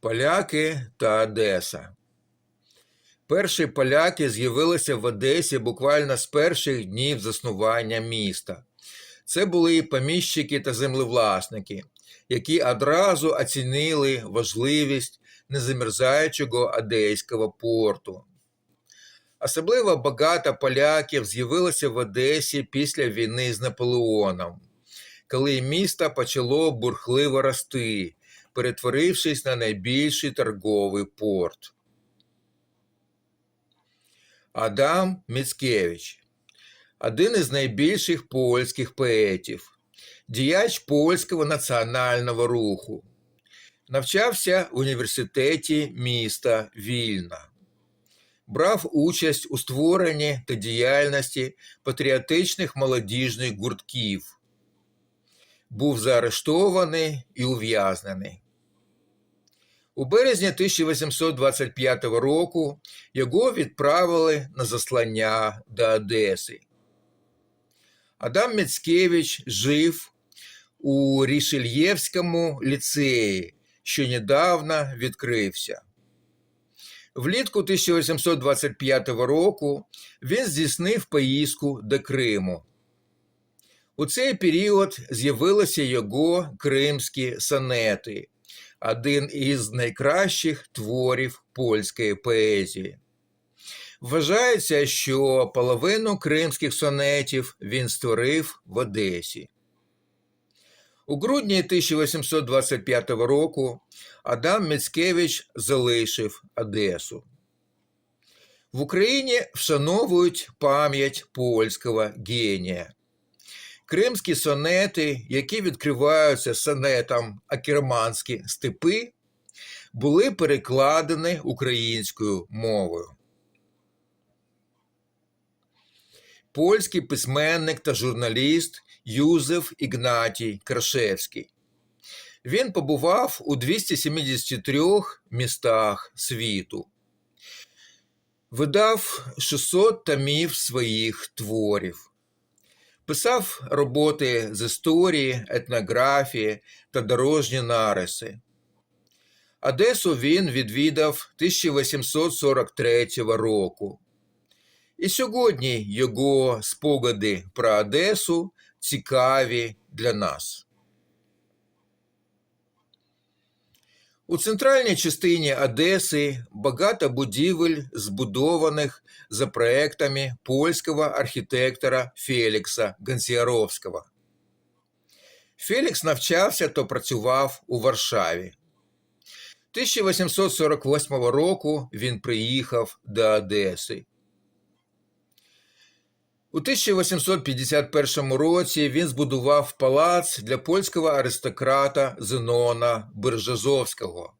Поляки та Одеса. Перші поляки з'явилися в Одесі буквально з перших днів заснування міста. Це були поміщики та землевласники, які одразу оцінили важливість незамерзаючого одеського порту. Особливо багато поляків з'явилося в Одесі після війни з Наполеоном, коли місто почало бурхливо рости, перетворившись на найбільший торговий порт. Адам Міцкевич один із найбільших польських поетів, діяч польського національного руху. Навчався в університеті міста Вільна. Брав участь у створенні та діяльності патріотичних молодіжних гуртків. Був заарештований і ув'язнений. У березні 1825 року його відправили на заслання до Одеси. Адам Міцкевич жив у Рішельєвському ліцеї, що недавно відкрився. Влітку 1825 року він здійснив поїздку до Криму. У цей період з'явилися його кримські сонети, один із найкращих творів польської поезії. Вважається, що половину кримських сонетів він створив в Одесі. У грудні 1825 року Адам Міцкевич залишив Одесу. В Україні вшановують пам'ять польського генія. Кримські сонети, які відкриваються сонетом Акерманські степи, були перекладені українською мовою. Польський письменник та журналіст Юзеф Ігнатій Крашевський. Він побував у 273 містах світу, видав 600 томів своїх творів, писав роботи з історії, етнографії та дорожні нариси. Одесу він відвідав 1843 року. І сьогодні його спогади про Одесу цікаві для нас. У центральній частині Одеси багато будівель, збудованих за проектами польського архітектора Фелікса Гансіаровського. Фелікс навчався та працював у Варшаві. 1848 року він приїхав до Одеси. У 1851 році він збудував палац для польського аристократа Зенона Биржазовського.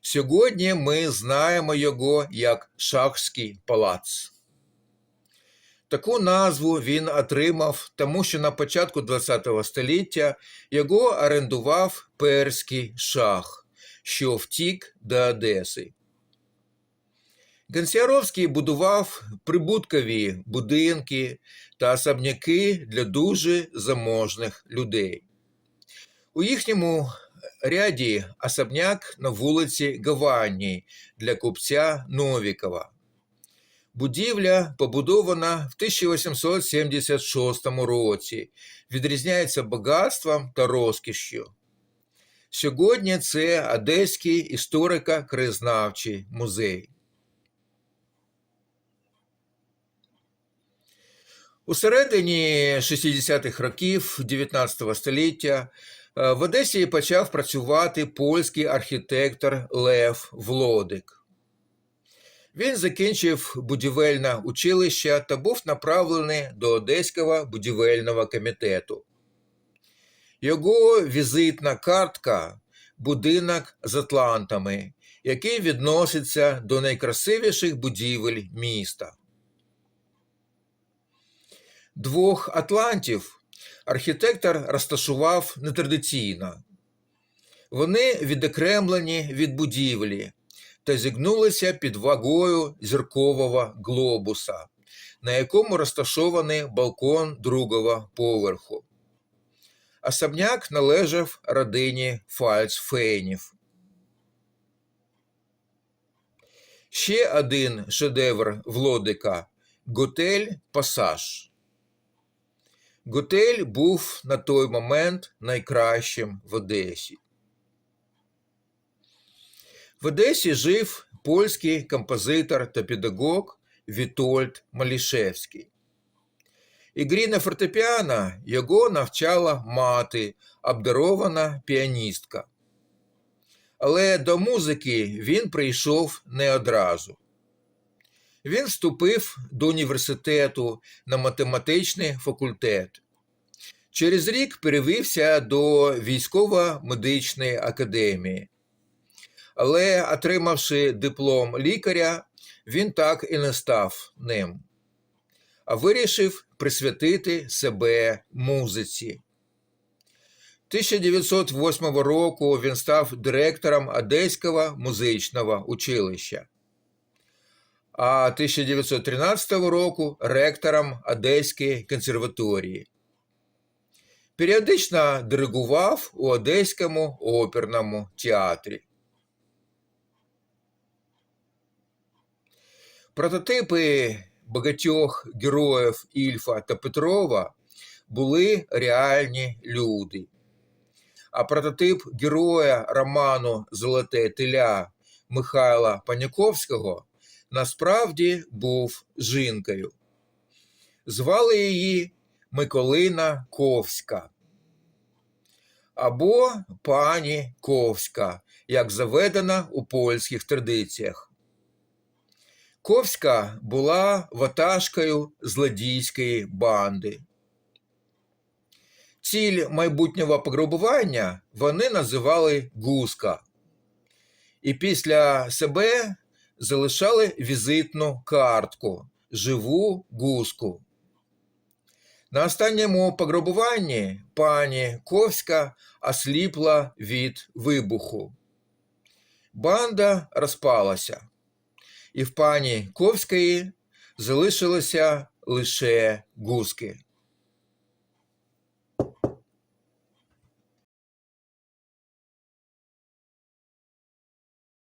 Сьогодні ми знаємо його як Шахський палац. Таку назву він отримав, тому що на початку ХХ століття його орендував перський шах, що втік до Одеси. Гонсяровський будував прибуткові будинки та особняки для дуже заможних людей. У їхньому ряді особняк на вулиці Гаванній для купця Новікова. Будівля побудована в 1876 році, відрізняється багатством та розкішшю. Сьогодні це Одеський історико-краєзнавчий музей. У середині 60-х років 19 століття е, в Одесі почав працювати польський архітектор Лев Влодик. Він закінчив будівельне училище та був направлений до Одеського будівельного комітету. Його візитна картка будинок з Атлантами, який відноситься до найкрасивіших будівель міста. Двох атлантів архітектор розташував нетрадиційно. Вони відокремлені від будівлі та зігнулися під вагою зіркового глобуса, на якому розташований балкон другого поверху. Особняк належав родині Фальцфейнів. Ще один шедевр Влодика Готель Пасаж. Готель був на той момент найкращим в Одесі. В Одесі жив польський композитор та педагог Вітольд Малішевський. Ігрі на фортепіано його навчала мати, обдарована піаністка. Але до музики він прийшов не одразу. Він вступив до університету на математичний факультет. Через рік перевівся до військово-медичної академії. Але, отримавши диплом лікаря, він так і не став ним, а вирішив присвятити себе музиці. 1908 року він став директором Одеського музичного училища, а 1913 року ректором Одеської консерваторії. Періодично диригував у Одеському оперному театрі. Прототипи багатьох героїв Ільфа та Петрова були реальні люди. А прототип героя роману Золоте теля Михайла Паняковського насправді був жінкою. Звали її Миколина Ковська або пані Ковська, як заведено у польських традиціях. Ковська була ватажкою злодійської банди. Ціль майбутнього пограбування вони називали гуска, і після себе залишали візитну картку Живу гуску. На останньому пограбуванні пані Ковська осліпла від вибуху. Банда розпалася, і в пані Ковської залишилося лише гуски.